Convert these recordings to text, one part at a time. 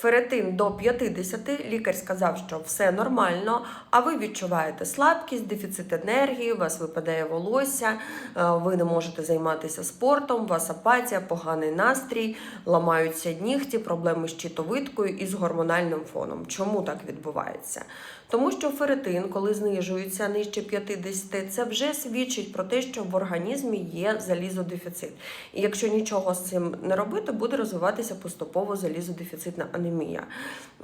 Феретин до 50, лікар сказав, що все нормально, а ви відчуваєте слабкість, дефіцит енергії, у вас випадає волосся, е, ви не можете займатися спортом, у вас апатія, поганий настрій, ламаються нігті, проблеми з щитовидкою і з гормональним фоном. Чому так відбувається? Тому що феретин, коли знижується нижче 50, це вже свідчить про те, що в організмі є залізодефіцит. І якщо нічого з цим не робити, буде розвиватися поступово залізодефіцитна анемія.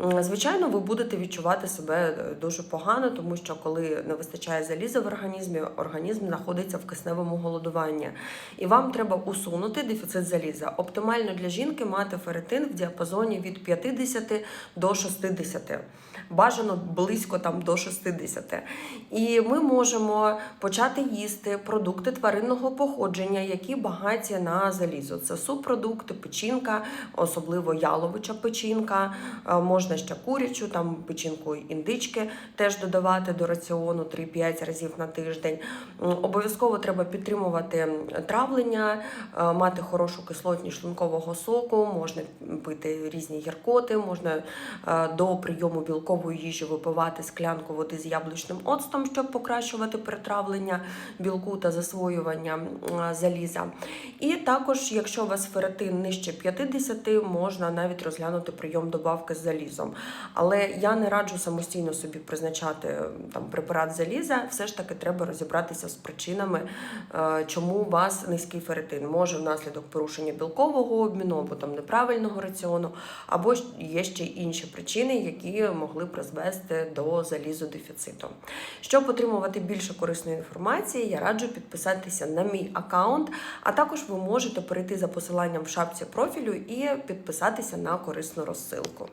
М, Звичайно, ви будете відчувати себе е, дуже погано, тому що коли не вистачає заліза в організмі, організм знаходиться в кисневому голодуванні. І вам треба усунути дефіцит заліза. Оптимально для жінки мати феретин в діапазоні від 50 до 60. Бажано близько там до 60. І ми можемо почати їсти продукти тваринного походження, які багаті на залізо. Це субпродукти, печінка, особливо яловича печінка, е, можна ще курячу, там печінку індички теж додавати до раціону 3-5 разів на тиждень. Обов'язково треба підтримувати травлення, е, мати хорошу кислотність шлункового соку, можна пити різні гіркоти, можна е, до прийому білкової їжі випивати склянку води з яблучним оцтом, щоб покращувати перетравлення білку та засвоювання заліза. І також, якщо у вас феретин нижче 50, можна навіть розглянути прийом добавки з залізом. Але я не раджу самостійно собі призначати там препарат заліза. Все ж таки треба розібратися з причинами, е, чому у вас низький феретин. Може внаслідок порушення білкового обміну або там неправильного раціону, або є ще інші причини, які могли призвести до залізодефіциту. Щоб отримувати більше корисної інформації, я раджу підписатися на мій аккаунт, а також ви можете перейти за посиланням в шапці профілю і підписатися на корисну розсилку. ссылку.